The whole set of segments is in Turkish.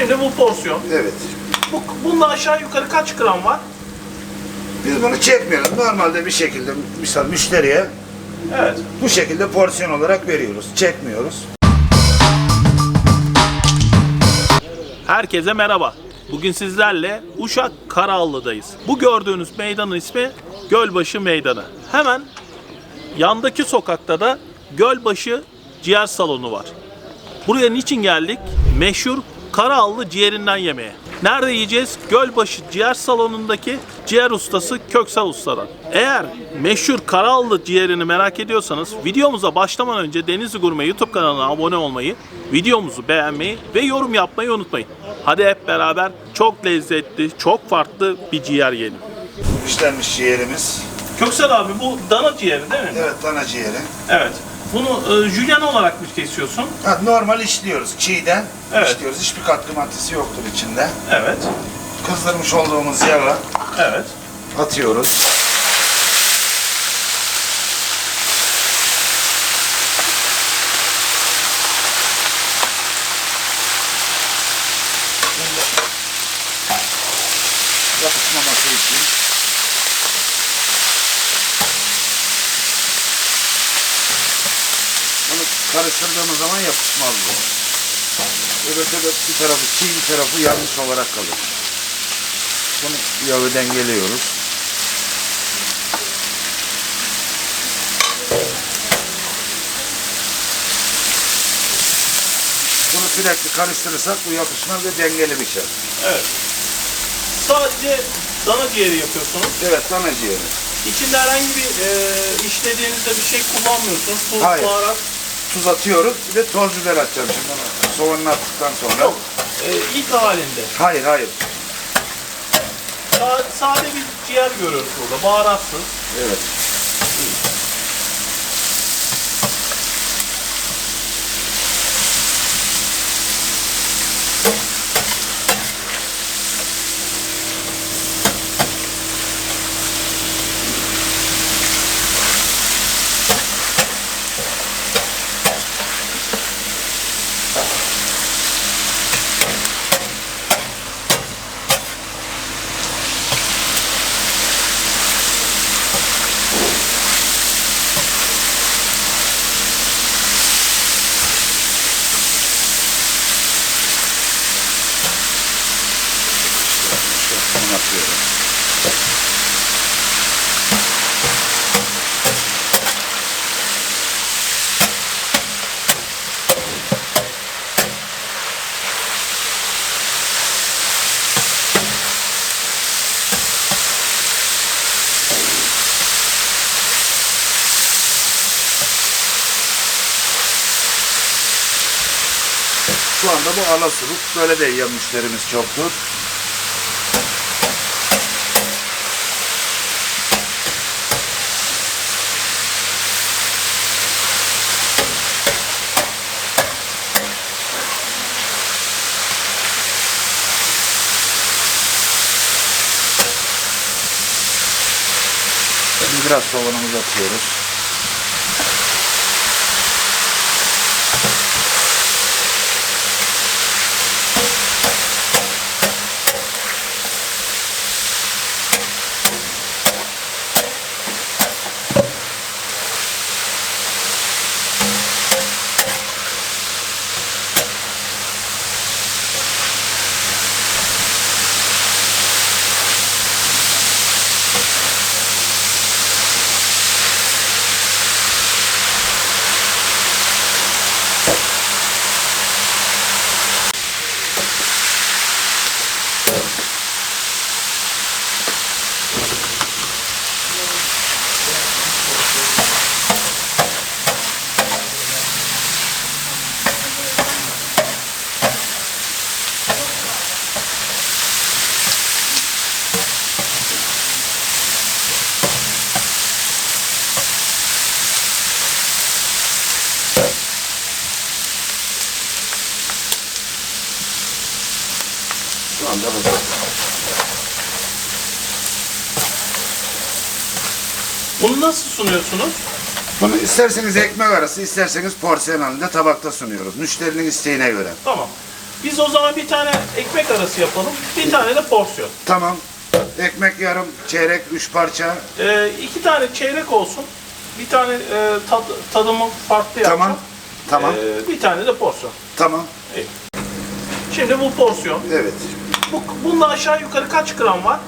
Şimdi bu porsiyon. Evet. Bu, bunda aşağı yukarı kaç gram var? Biz bunu çekmiyoruz. Normalde bir şekilde misal müşteriye Evet. bu şekilde porsiyon olarak veriyoruz. Çekmiyoruz. Herkese merhaba. Bugün sizlerle Uşak Karaağlı'dayız. Bu gördüğünüz meydanın ismi Gölbaşı Meydanı. Hemen yandaki sokakta da Gölbaşı Ciğer Salonu var. Buraya niçin geldik? Meşhur Karaağlı ciğerinden yemeye. Nerede yiyeceğiz? Gölbaşı Ciğer Salonu'ndaki ciğer ustası Köksal Usta'dan. Eğer meşhur Karaağlı ciğerini merak ediyorsanız videomuza başlamadan önce Denizli Gurme YouTube kanalına abone olmayı, videomuzu beğenmeyi ve yorum yapmayı unutmayın. Hadi hep beraber çok lezzetli, çok farklı bir ciğer yiyelim. İşlenmiş ciğerimiz. Köksal abi bu dana ciğeri değil mi? Evet dana ciğeri. Evet. Bunu e, jülyen olarak mı kesiyorsun? Ha, normal işliyoruz. Çiğden Evet. işliyoruz. Hiçbir katkı maddesi yoktur içinde. Evet. Kızdırmış olduğumuz yağı Evet. atıyoruz. Şimdi yapışmaması için bunu karıştırdığımız zaman yapışmaz bu. Öbür bir tarafı çiğ bir tarafı yanmış olarak kalır. Bunu yağı dengeliyoruz. Bunu sürekli karıştırırsak bu yapışmaz ve dengeli bir şey. Evet. Sadece dana ciğeri yapıyorsunuz. Evet dana ciğeri. İçinde herhangi bir e, işlediğinizde bir şey kullanmıyorsunuz. Tuz, Hayır. baharat. Tuz atıyoruz bir de toz biber atacağım şimdi. Soğanını attıktan sonra. Yok. E, ilk halinde. Hayır hayır. Sa- sade bir ciğer görüyoruz burada. Baharatsız. Evet. Şu anda bu alasuluk. Böyle de yiyen müşterimiz çoktur. Biraz soğanımızı atıyoruz. Anda hazır. Bunu nasıl sunuyorsunuz? Bunu isterseniz ekmek arası, isterseniz porsiyon halinde tabakta sunuyoruz. Müşterinin isteğine göre. Tamam. Biz o zaman bir tane ekmek arası yapalım. Bir tane de porsiyon. Tamam. Ekmek yarım, çeyrek, üç parça. Ee, iki tane çeyrek olsun. Bir tane e, tad, tadımı farklı yapacağım. Tamam. Tamam. Ee, bir tane de porsiyon. Tamam. Şimdi bu porsiyon. Evet. Bu, bunda aşağı yukarı kaç gram var?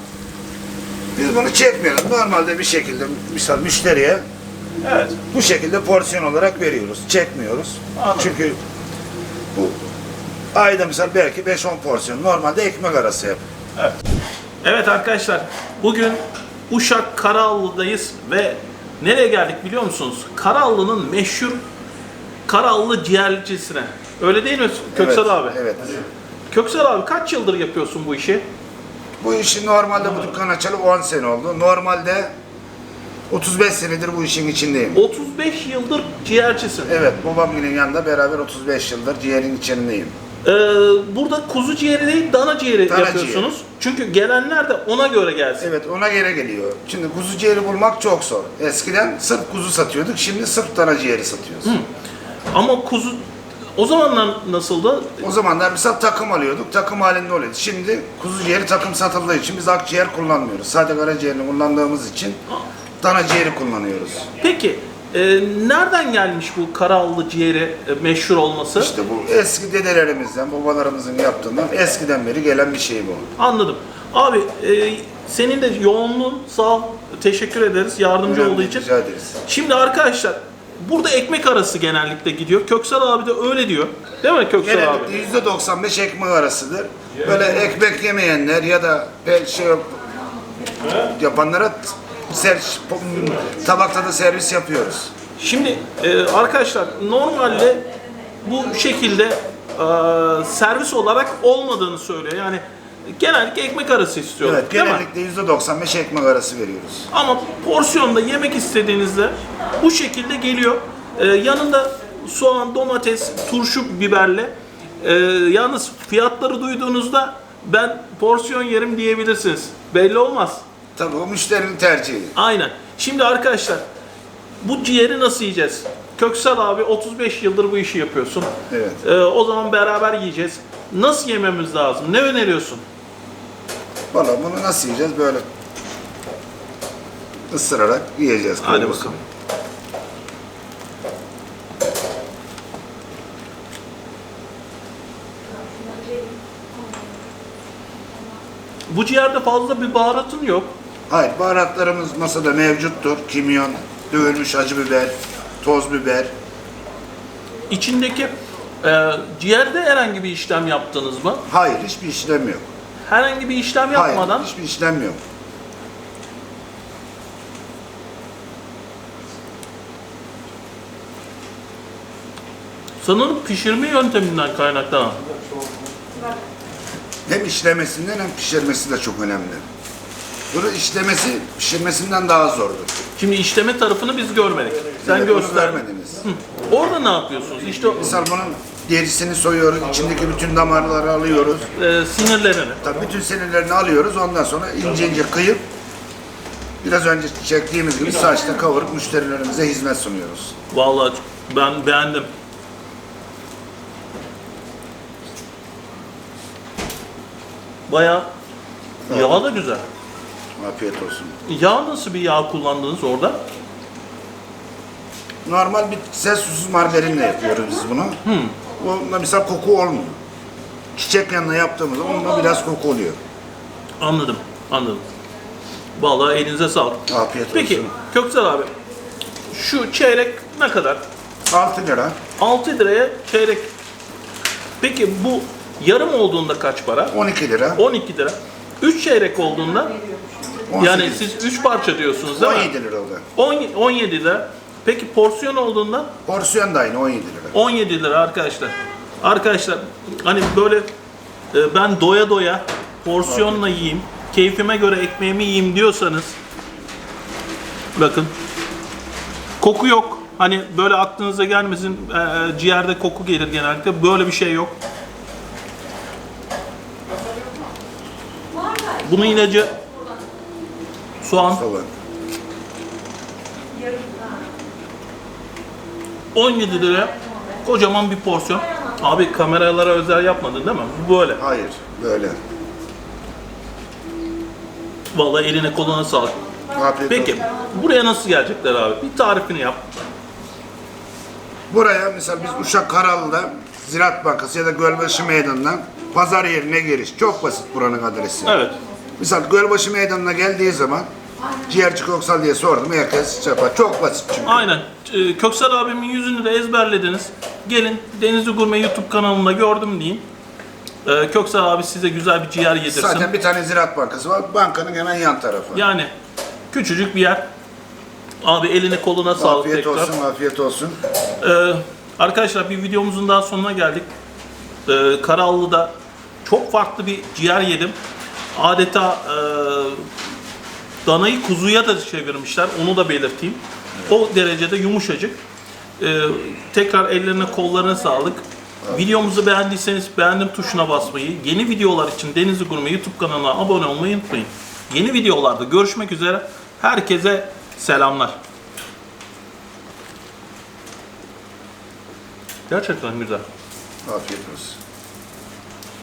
Biz bunu çekmiyoruz. Normalde bir şekilde misal müşteriye Evet. bu şekilde porsiyon olarak veriyoruz. Çekmiyoruz. Anladım. Çünkü bu ayda misal belki 5-10 porsiyon. Normalde ekmek arası yap. Evet. Evet arkadaşlar, bugün Uşak Karaağlı'dayız ve nereye geldik biliyor musunuz? Karaağlı'nın meşhur Karaağlı ciğercisine. Öyle değil mi Köksal evet, abi? Evet. Köksal abi kaç yıldır yapıyorsun bu işi? Bu işi normalde bu dükkan açalı 10 sene oldu. Normalde 35 senedir bu işin içindeyim. 35 yıldır ciğercisin. Evet, babamın yanında beraber 35 yıldır ciğerin içindeyim. Ee, burada kuzu ciğeri değil dana ciğeri Dana yapıyorsunuz. Çünkü gelenler de ona göre gelsin. Evet, ona göre geliyor. Şimdi kuzu ciğeri bulmak çok zor. Eskiden sırf kuzu satıyorduk, şimdi sırf dana ciğeri satıyoruz. Ama kuzu o zamanlar nasıldı? O zamanlar mesela takım alıyorduk, takım halinde oluyordu. Şimdi kuzu ciğeri takım satıldığı için biz akciğer kullanmıyoruz. Sadece karaciğerini kullandığımız için dana ciğeri kullanıyoruz. Peki e, nereden gelmiş bu Karaağlı ciğeri e, meşhur olması? İşte bu eski dedelerimizden, babalarımızın yaptığından eskiden beri gelen bir şey bu. Anladım. Abi e, senin de yoğunluğun sağ ol. Teşekkür ederiz yardımcı Önemli, olduğu için. Rica ederiz. Şimdi arkadaşlar burada ekmek arası genellikle gidiyor. Köksal abi de öyle diyor. Değil mi Köksal abi? Genellikle %95 ekmek arasıdır. Böyle ekmek yemeyenler ya da pek şey yok yapanlara ser, tabakta da servis yapıyoruz. Şimdi e, arkadaşlar normalde bu şekilde e, servis olarak olmadığını söylüyor. Yani genellikle ekmek arası istiyorlar. Evet, değil mi? genellikle %95 ekmek arası veriyoruz. Ama porsiyonda yemek istediğinizde bu şekilde geliyor. Ee, yanında soğan, domates, turşu biberle. Ee, yalnız fiyatları duyduğunuzda ben porsiyon yerim diyebilirsiniz. Belli olmaz. Tabii o müşterinin tercihi. Aynen. Şimdi arkadaşlar bu ciğeri nasıl yiyeceğiz? Köksal abi 35 yıldır bu işi yapıyorsun. Evet. Ee, o zaman beraber yiyeceğiz. Nasıl yememiz lazım? Ne öneriyorsun? Valla bunu nasıl yiyeceğiz? Böyle ısırarak yiyeceğiz. Hadi Koyuyorsun. bakalım. Bu ciğerde fazla bir baharatın yok. Hayır, baharatlarımız masada mevcuttur. Kimyon, dövülmüş acı biber, toz biber. İçindeki e, ciğerde herhangi bir işlem yaptınız mı? Hayır, hiçbir işlem yok. Herhangi bir işlem yapmadan Hayır, hiçbir işlem yok. sanırım pişirme yönteminden kaynaklanan. Hem işlemesinden hem pişirmesi de çok önemli. Bunu işlemesi pişirmesinden daha zordur. Şimdi işleme tarafını biz görmedik. Sen Evet, bunu göster. vermediniz. Hı. Orada ne yapıyorsunuz? İşte Misal bunun derisini soyuyoruz, içindeki bütün damarları alıyoruz. e, sinirlerini. Tabii bütün sinirlerini alıyoruz, ondan sonra ince ince kıyıp biraz önce çektiğimiz gibi saçta kavurup müşterilerimize hizmet sunuyoruz. Vallahi ben beğendim. Bayağı yağ da güzel. Afiyet olsun. Yağ nasıl bir yağ kullandınız orada? Normal bir ses susuz margarinle yapıyoruz biz bunu. Onunla mesela koku olmuyor. Çiçek yanına yaptığımızda onunla biraz koku oluyor. Anladım, anladım. Vallahi elinize sağlık. Afiyet olsun. Peki Köksal abi, şu çeyrek ne kadar? 6 lira. 6 liraya çeyrek. Peki bu yarım olduğunda kaç para? 12 lira. 12 lira. 3 çeyrek olduğunda 18, yani siz 3 parça diyorsunuz değil mi? 17 lira o da. 10 17 lira. Peki porsiyon olduğunda Porsiyon da aynı 17 lira. 17 lira arkadaşlar. Arkadaşlar hani böyle e, ben doya doya porsiyonla yiyeyim, keyfime göre ekmeğimi yiyeyim diyorsanız bakın koku yok. Hani böyle aklınıza gelmesin e, ciğerde koku gelir genellikle. Böyle bir şey yok. Bunun ilacı soğan Soğan. 17 lira kocaman bir porsiyon. Abi kameralara özel yapmadın değil mi? Bu böyle. Hayır, böyle. Vallahi eline koluna sağlık. Afiyet Peki olsun. buraya nasıl gelecekler abi? Bir tarifini yap. Buraya mesela biz Uşak Karalı'da Ziraat Bankası ya da Gölbaşı Meydanı'ndan pazar yerine giriş. Çok basit buranın adresi. Evet. Mesela Gölbaşı Meydanı'na geldiği zaman ciğerci Köksal diye sordum. Herkes yapar. Çok basit çünkü. Aynen. Ee, Köksal abimin yüzünü de ezberlediniz. Gelin Denizli Gurme YouTube kanalında gördüm deyin. Ee, Köksal abi size güzel bir ciğer yedirsin. Zaten bir tane Ziraat Bankası var. Bankanın hemen yan tarafı. Yani küçücük bir yer. Abi eline koluna sağlık afiyet tekrar. olsun, afiyet olsun. Ee, arkadaşlar bir videomuzun daha sonuna geldik. Ee, Karallı'da çok farklı bir ciğer yedim. Adeta e, danayı kuzuya da çevirmişler. Onu da belirteyim. O derecede yumuşacık. Ee, tekrar ellerine kollarına sağlık. Videomuzu beğendiyseniz beğendim tuşuna basmayı, yeni videolar için Denizli Gurme YouTube kanalına abone olmayı unutmayın. Yeni videolarda görüşmek üzere. Herkese selamlar. Gerçekten güzel. Afiyet olsun.